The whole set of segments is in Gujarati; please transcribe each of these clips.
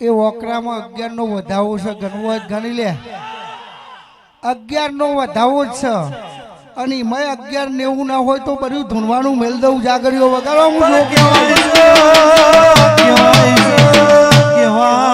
એ વોકરામાં અગિયાર નો વધાવો છે ગણવો જ ગણી લે. અગિયાર નો વધાવો જ છે. અને એમાં અગિયાર નેવું ના હોય તો બધું ધૂનવાનું મેલ દઉં જાગરીઓ વગાડવા હું જો કહેવાય? છે, કહેવાય છે, કહેવાય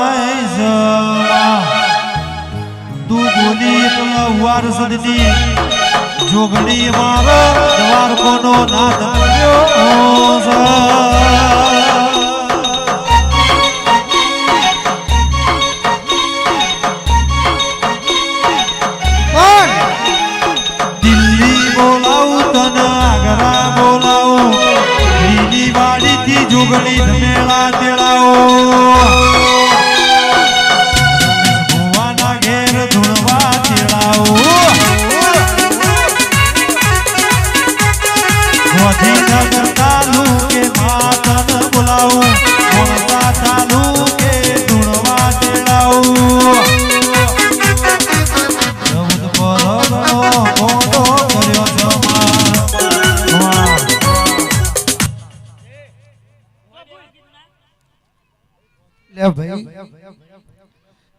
વાડીથી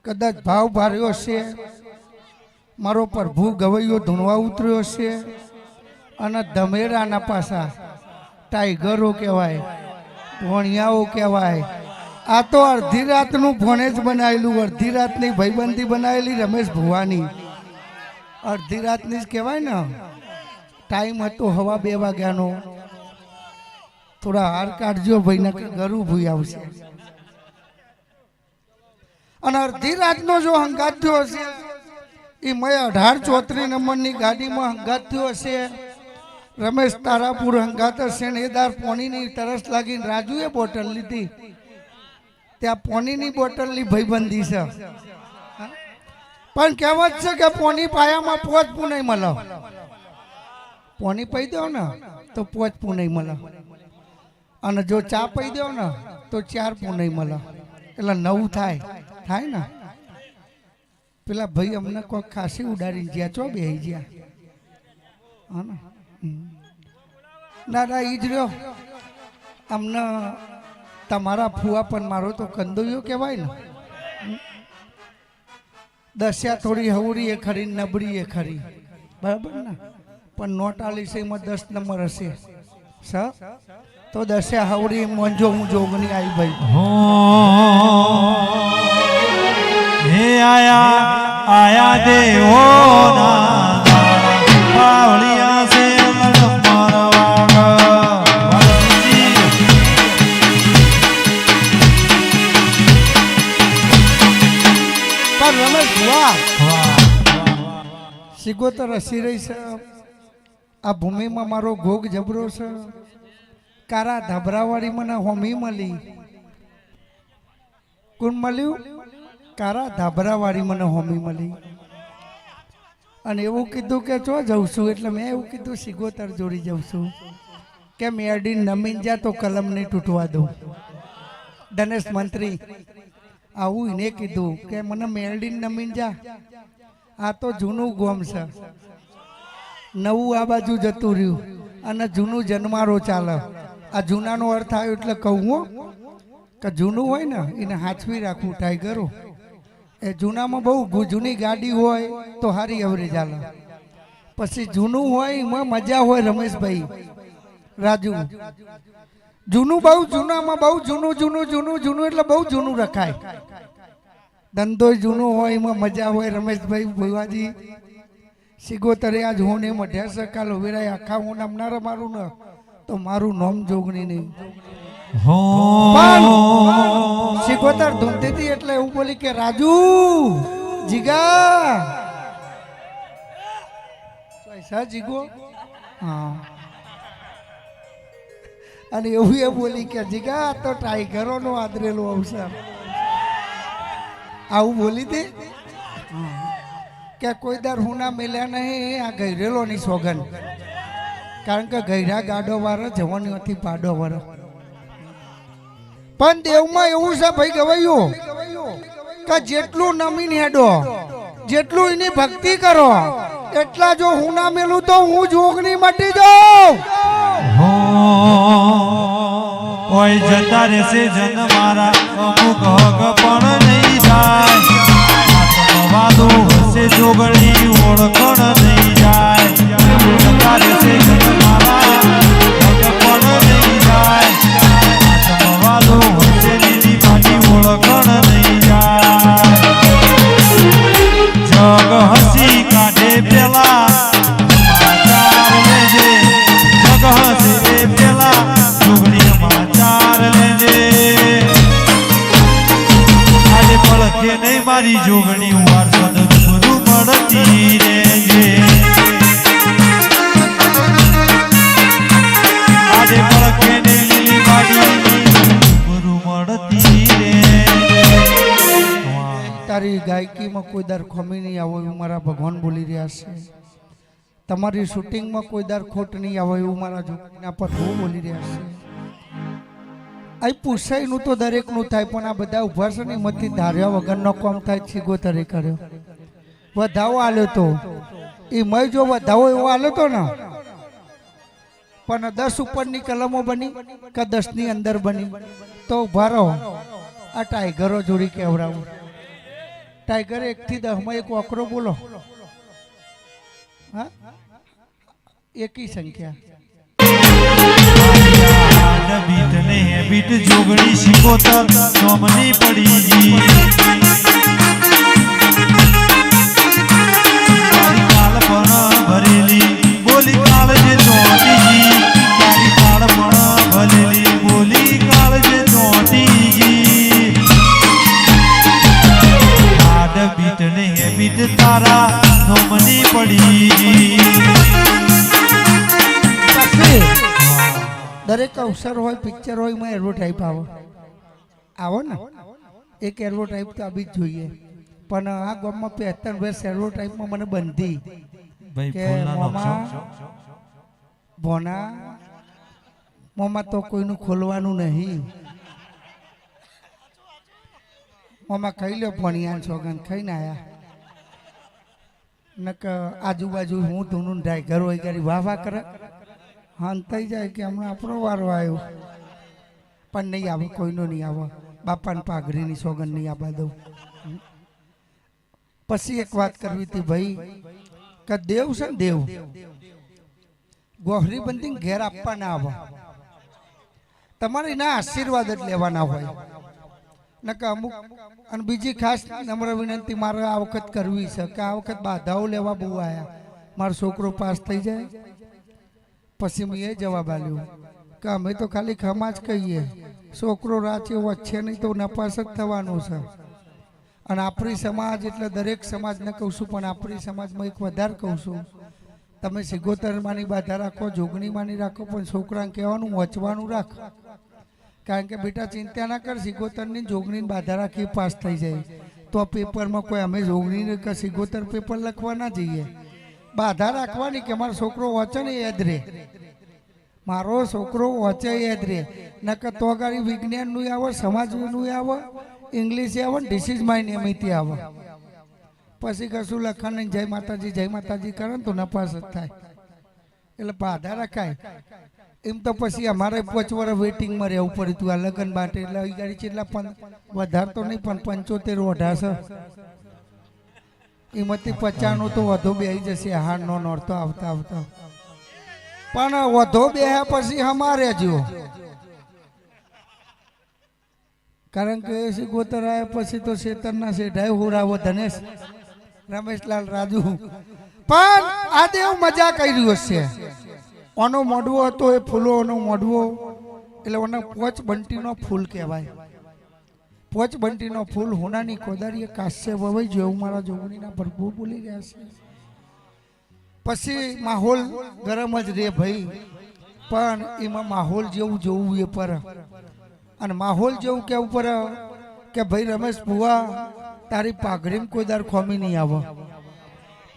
કદાચ ભાવ ભાર્યો છે, મારો પ્રભુ ગવૈયો ધૂણવા ઉતર્યો છે, અને ધમેરાના પાસા ટાઈગરો કહેવાય, ભોણિયાઓ કહેવાય. આ તો અડધી રાતનું ભોણે જ બનાવેલું અડધી રાતની ભાઈબંધી બનાવેલી રમેશ ભુવાની. અડધી રાતની જ કહેવાય ને, ટાઈમ હતો હવા બે વાગ્યાનો. થોડા હાર કાઢજો ભાઈ ને ગરું ભૂઈ આવશે. અને અડધી રાતનો જો હંગાત થયો હશે એ મેં અઢાર ચોત્રીસ નંબરની ગાડીમાં હંગાત થયો હશે. રમેશ તારાપુર હંગાત હશે ને એ દાર પોણીની તરસ લાગીને રાજુએ બોટલ લીધી. ત્યાં પોણીની બોટલની ભાઈબંધી છે. પણ કહેવત છે કે પોની પાયામાં પોચ નહીં મળો પોની પી દો ને, તો પોચ નહીં મળે અને જો ચા પી દો ને, તો ચાર પુનઈ મળે એટલે નવું થાય. થાય ને? પેલા ભાઈ અમને કોઈ ખાસી ઉડાડી ગયા ચો બે ગયા. હા ના? ના ઈ જ રહ્યો. અમને તમારા ફુવા પણ મારો તો કંદોયો કહેવાય ને. દસ્યા થોડી હવરી એ ખરી નબળી એ ખરી. બરાબર ને? પણ નોટ આલી એમાં દસ નંબર હશે. સ? તો દસ્યા હવરી મોંજો હું જોગની આવી ભાઈ. આયા દેવોના પાવળિયા વાહ સિગોતર હસી રહી છે. આ ભૂમિમાં મારો ભોગ જબરો છે. કારા ધાબરાવાળી મને હોમી મળી. કોણ મળ્યું? કારા ધાબરાવાળી મને હોમી મળી. અને એવું કીધું કે ચો જઉં છું, એટલે મેં એવું કીધું, સિગોતર જોડી જઉં છું. કે મેડી નમીન જા તો કલમ નહીં તૂટવા દઉં. ધનેશ મંત્રી, આવું એને કીધું કે મને મેલડી નમીન જા. આ તો જૂનું ગોમ છે. નવું આ બાજુ જતું રહ્યું. અને જૂનું જન્મારો ચાલે. આ જૂનાનો અર્થ આવ્યો એટલે કહું કે જૂનું હોય ને, એને હાચવી રાખવું ટાઈગરો. એ જૂનામાં બહુ જૂની ગાડી હોય તો હારી એવરેજ ચાલે. પછી જૂનું હોય એમાં મજા હોય રમેશભાઈ, રાજુ. જૂનું બહુ જૂનામાં બહુ જૂનું જૂનું જૂનું જૂનું એટલે બહુ જૂનું રખાય. ધંધો જૂનો હોય એમાં મજા હોય રમેશભાઈ, ભુવાજી. સિગોતરે આજ હું ને મઢ્યા છે કાલ વેરાય આખા હું નામ મારું ને, તો મારું નોમ જોગણી નહીં. હો. સિગોતર ધૂમતી હતી એટલે એવું બોલી કે, રાજુ, જીગા. પૈસા જીગો? હા. અને એવું એ બોલી કે, જીગા તો ટાઈગરો નો આદરેલો અવસર. આવું બોલી દે કે કોઈ દર હું ના મેલ્યા નહીં, આ ગયરેલો ની સોગન કારણ કે ગૈરા ગાડો વાળો જવાની હતી પાડો વાળો પણ દેવમાં એવું છે ભાઈ ગવાયું કે જેટલું નમી હેડો, જેટલું એની ભક્તિ કરો, એટલા જો હું ના મેલું તો હું જોગની મટી જાઉં. ઓય જતા રહેશે જન મારા, અમુક હક પણ નહીં જાય વાદો હશે જોગણી ઓળખણ નહીં જાય. જતા રહેશે જન જોગણી મારી ગુરુ મળતી રેજે તારી ગાયકીમાં કોઈ દર ખમી નહીં આવો એવું મારા ભગવાન બોલી રહ્યા છે. તમારી શૂટિંગમાં કોઈ દર ખોટ નહીં આવો એવું મારા જોગીના પર હું બોલી રહ્યા છે. આ પૂછાયનું તો દરેકનું થાય, પણ આ બધા ઊભા છે ને, એમાંથી ધાર્યા વગરનો કોમ થાય છીગોતરે કર્યો. વધાવો આલ્યો તો. એ મય જો વધાવો એવો આલ્યો તો ને, પણ દસ ઉપરની કલમો બની કે દસની અંદર બની? તો ઊભા રહો. આ ટાઈગરો જોડી કેવડાવું? ટાઈગર એકથી દસમાં એક વાકરો બોલો. હા? એકી સંખ્યા. શીખોતર નોમની પડી. ગઈ કાલ પણ બોલી કાળ જે ચોટી. ગઈ તારી કાળ બોલી કાળ જે ચોટી. ગઈ હાડ બીટ ને હેબીટ તારા નોમની પડી. દરેક અવસર હોય પિક્ચર હોય, એમાં એડવર્ટાઈપ આવે. આવો ને. એક ટાઈપ તો આવી જ જોઈએ. પણ આ ગામમાં વર્ષ એડવર્ટાઈપમાં મને બંધી. કે મામા ભોના મોમાં તો કોઈનું ખોલવાનું નહીં. મોમાં ખાઈ લ્યો ભણિયાન સોગન ખાઈને આયા. નક આજુબાજુ હું ધૂનું ટાઈગર હોય કરી વાહ વાહ કરે. હા થઈ જાય કે હમણાં આપણો વારો આવ્યો. પણ નહીં આવે કોઈનો નહીં આવે. બાપાની પાઘડીની સોગંદ નહીં આપવા દઉં. પછી એક વાત કરવી હતી ભાઈ, કે દેવ છે ને દેવ, ગોહરી બંધી ઘેર આપવા ના આવે. તમારે એના આશીર્વાદ જ લેવાના હોય. નકે અમુક, અને બીજી ખાસ નમ્ર વિનંતી, મારે આ વખત કરવી છે, કે આ વખત બાધાઓ લેવા બહુ આવ્યા મારો છોકરો પાસ થઈ જાય. પછી મેં એ જવાબ આપ્યો, કે અમે તો ખાલી ખમા જ કહીએ. છોકરો રાચે વચ્ચે નહીં તો નપાસ જ થવાનું છે. અને આપણી સમાજ એટલે દરેક સમાજને કહું છું, પણ આપણી સમાજમાં એક વધારે કહું છું. તમે સિગોતરમાંની બાધા રાખો, જોગણીમાંની રાખો, પણ છોકરાને કહેવાનું, વચવાનું રાખ. કારણ કે બેટા ચિંતા ના કર, સિગોતરની જોગણીની બાધા રાખી પાસ થઈ જાય. તો પેપરમાં કોઈ અમે જોગણી કે સિગોતર પેપર લખવા ના જઈએ. બાધા રાખવાની કે મારો છોકરો વચન યાદ રહે. મારો છોકરો વચ્ચે યાદ રહે નકર તો અગાડી વિજ્ઞાનનું આવે, સમાજનું આવે, ઇંગ્લિશ આવે ને ડિસીઝ માઇન એમિતી આવે. પછી કશું લખાણ જય માતાજી જય માતાજી કરે ને તો નપાસ જ થાય. એટલે બાધા રખાય. એમ તો પછી અમારે પાંચ વર્ષ વેટિંગમાં રહેવું પડ્યું હતું. આ લગ્ન માટે એટલે ગાડી કેટલા પણ વધારે તો નહીં, પણ પંચોતેર ઓઢા એમાંથી પચાસનું તો વધુ બેસી જશે. હાર નો નોરતો આવતા આવતા. પણ વધો બે પછી અમારે જો કારણ કે સિગોતર આવ્યા પછી તો શેતરના શેઠાય હોરાવો ધનેશ, રમેશલાલ રાજુ. પણ આ દેવ મજા કર્યું હશે ઓનો મોઢવો હતો એ ફૂલો ઓનો મોડવો એટલે ઓને પોચ બંટીનો ફૂલ કહેવાય. પોચ બંટીનો ફૂલ હોનાની કોદારીએ કાશ્ય વવાઈ જેવું મારા જોગણીના પ્રભુ બોલી રહ્યા છે પછી માહોલ ગરમ જ રે ભાઈ. પણ એમાં માહોલ જેવું જોવું એ પર. અને માહોલ જેવું કેવું પર કે ભાઈ રમેશ ભુવા તારી પાઘડીમાં કોઈ દર ખોમી નહીં આવે.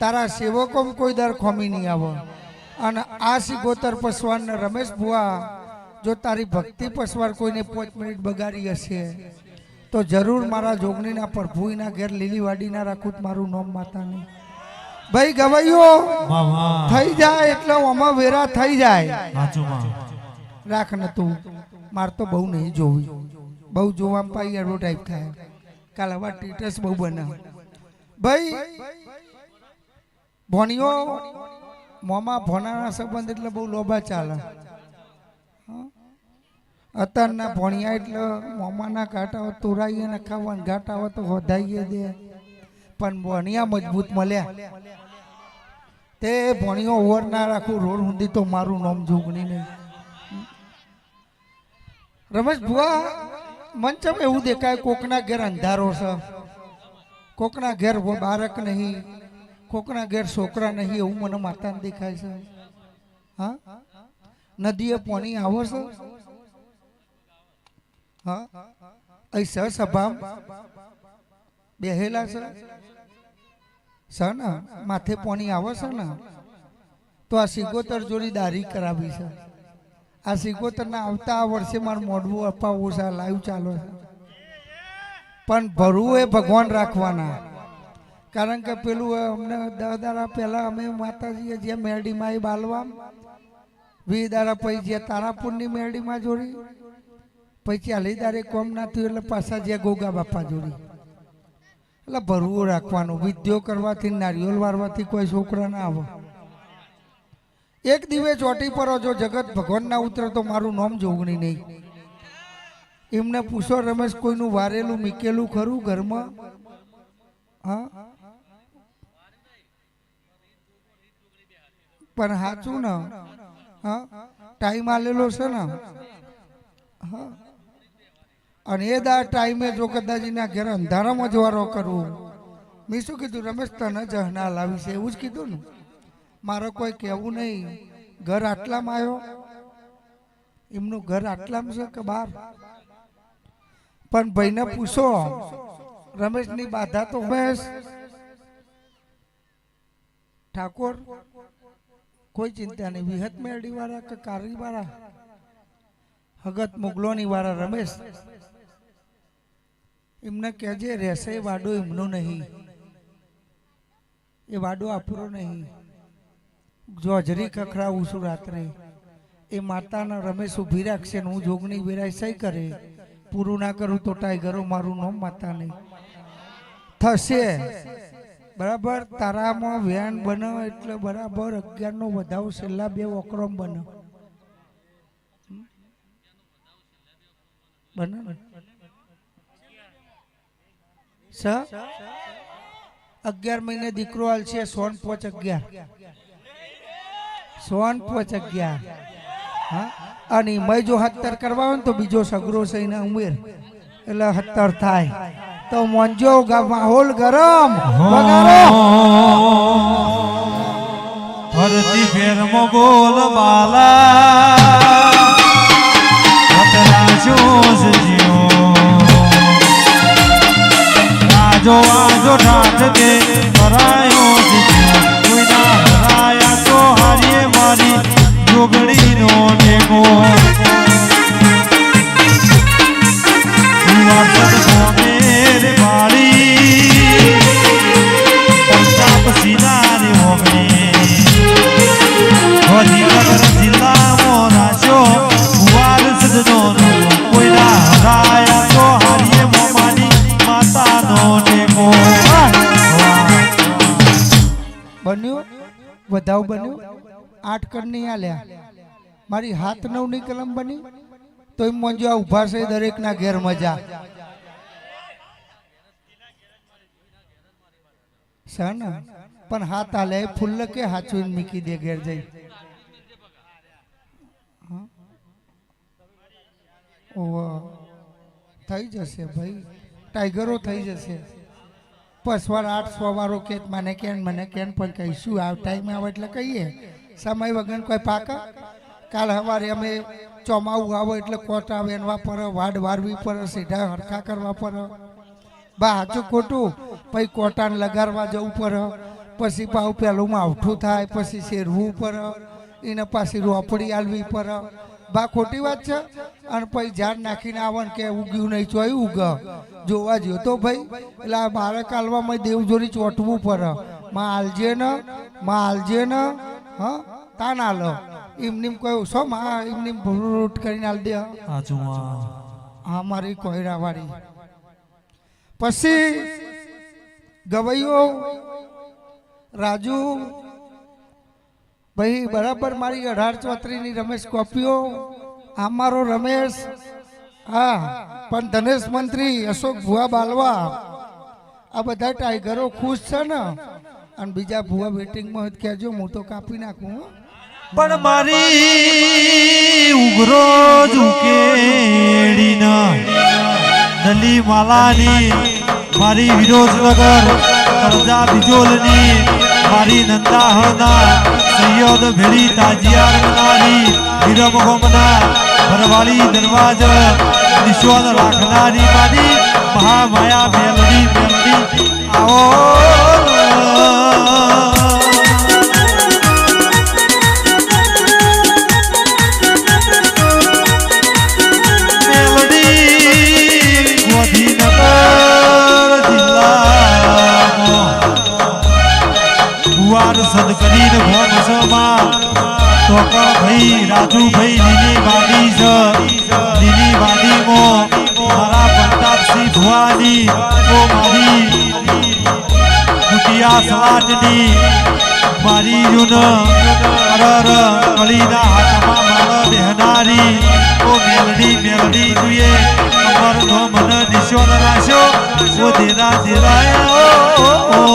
તારા સેવકોમાં કોઈ દર ખોમી નહીં આવે. અને આ સિગોતર પસવાન ને રમેશ ભુવા જો તારી ભક્તિ પસવાર કોઈને પાંચ મિનિટ બગાડી હશે તો જરૂર મારા જોગણીના પ્રભુના ઘેર લીલી વાડીના રાખું મારું નોમ માતાનું. ભાઈ ગવાઈઓ થઈ જાય એટલે આમાં વેરા થઈ જાય. રાખ ન તું. માર તો બહુ નહીં જોવી. બહુ જોવા પાઈ ટાઈપ થાય. કાલ આવા ટીટસ બહુ બને. ભાઈ ભોણીઓ મોમાં ભોણાના સંબંધ એટલે બહુ લોભા ચાલે? અત્યારના ભોણિયા એટલે મોમાના ઘાટા તોરાઈએ ને ખાવાના ઘાટા હોય તો વધાઈએ દે. પણ ભણિયા મજબૂત મળ્યા. તે ભણિયો ઓવર ના રાખું, રોડ સુધી તો મારું નામ જોગણી નહીં. રમેશ ભુવા, મન એવું દેખાય, કોકના ઘેર અંધારો છે. કોકના ઘેર બાળક નહીં. કોકના ઘેર છોકરા નહીં, એવું મને માતાને દેખાય છે. હા? નદીએ પાણી આવો છે. હા? અહીં સ સભા બેહેલા છે? સર ને માથે પોણી આવે છે ને તો આ સિગોતર જોડી દારી કરાવી છે. આ સિગોતરના આવતા આ વર્ષે મારું મોઢવું અપાવવું છે લાઈવ ચાલો છે. પણ ભરવું એ ભગવાન રાખવાના. કારણ કે પેલું અમને દસ દાડા પહેલા અમે માતાજીએ જે મેરડીમાં એ બાલવા વી દાડા પછી જે તારાપુરની મેરડીમાં જોડી, પછી ચાલી દારે કોમ ના થયું એટલે પાછા જે ગોગા બાપા જોડી. એટલે ભરવું રાખવાનું. વિદ્યો કરવાથી, નારિયોલ વારવાથી કોઈ છોકરા ના આવે. એક દિવસ ચોટી પર જો જગત ભગવાન ના ઉતરે તો મારું નામ જોગણી નહીં. એમને પૂછો, રમેશ, કોઈનું વારેલું, મીકેલું ખરું ઘરમાં? હા? પણ સાચું ને? હા? ટાઈમ આલેલો છે ને? હા? અને એ દા ટાઈમે જો કદાચીના ઘેર અંધારામાં જવારો કરવો મેં શું કીધું, રમેશ, તને જહના લાવી છે એવું જ કીધું ને. મારે કોઈ કહેવું નહીં. ઘર આટલામાં આવ્યો. એમનું ઘર આટલામાં છે કે બહાર? પણ ભાઈને પૂછો, રમેશની બાધા તો રમેશ ઠાકોર, કોઈ ચિંતા નહીં વિહત મેરડી વાળા કે કારી વાળા હગત મુગલોની વાળા રમેશ એમને કહેજે રહેશે વાડો એમનો નહીં. એ વાડો આપણો નહીં. જોજરી ખખડાવું છું રાત્રે, એ માતાના રમેશ ઊભી રાખશે હું જોગણી વેરાય સહી કરે. પૂરું ના કરું તો ટાઈગરો મારું નામ માતા નહીં થશે. બરાબર? તારામાં વ્યાન બનો એટલે બરાબર. અગિયારનો વધાવો, છેલ્લા બે વક્રમ બનો. બને અગિયાર મહિને દીકરો હાલ છે, સોન પોચ અગિયાર. સોન પોચ અગિયાર. અને મય જો હત્તર કરવા હોય ને તો બીજો સગરો સહીને ઉમેર. એટલે હત્તર થાય. તો મોંજો માહોલ ગરમ. ફરતી ફેરમો ગોલ બાલા સજીઓ આજો આજો ઠાઠ કે હરાયો કોઈના હરાયા તો હારીએ મારી આલ્યા મારી હાથ નવની કલમ બની, તો એમ મંજો ઊભા છે દરેકના ઘેર મજા. છે ને? પણ હાથ આલે ફૂલ કે હાચું મૂકી દે ઘેર જઈ. થઈ જશે ભાઈ. ટાઈગરો થઈ જશે. પસવાર આઠ સો વાળો કે મને કેન મને કેન, પણ કહીશું આ ટાઈમે આવે એટલે કહીએ. સમય વગર કોઈ પાકા? કાલ સવારે અમે ચોમાવું આવો એટલે કોટા વેનવા પર વાડ વારવી પર, સીધા હરખા કરવા પર. બા, હાચું ખોટું? પછી કોટાને લગાડવા જવું પર. પછી પાછું પેલું માવઠું થાય, પછી શેરવું પર. એને પાછી રોપડી આલવી પર. બા, ખોટી વાત છે? અને પછી ઝાડ નાખીને આવન કે ઉગ્યું નહીં ચોય ઉગ. જોવા જ્યો તો ભાઈ. એટલે આ બાળક આલવામાં દેવજોરી ચોંટવું પડે માં આલજે ને, માં આલજે ને. હા તાન આલો એમની કોઈ સો માં એમની ભૂટ કરીને આલ દે. હા મારી કોયરાવાળી. પછી ગવૈયો રાજુ ભાઈ બરાબર મારી અઢાર ચોત્રીની રમેશ કોપીઓ આ મારો રમેશ હા પણ ધનેશ મંત્રી અશોક ભુવા બાલવા. આ બધા ટાઈગરો ખુશ છે ને? અને બીજા ભુવા વેટિંગમાં હોય કહેજો, હું તો કાપી નાખું પણ મારી ઉઘરો ઝુકેડીના દલી માલાની મારી વિરોધનગર, કરજા બિજોલની મારી નંદાહના સૈયદ ભેળી તાજિયાર મનારી વિરમ ગોમના ભરવાળી દરવાજ નિશ્વાસ રાખનારી મારી મહામાયા મેલડી મેલડી આવો. સદકરીન ભોનસમાં ટોકર ભાઈ રાજુભાઈ લીલી વાડી છે. લીલી વાડીમાં મારા પ્રતાપસિંહ ભુવાની ઓ મારી કુટિયા સલાટની મારી યુન અરર કળીના હાથમાં મારા બેહનારી. ઓ મેલડી મેલડી તુએ અમર નો મન નિશોન રાશો. ઓ દેરા દેરાયા ઓ,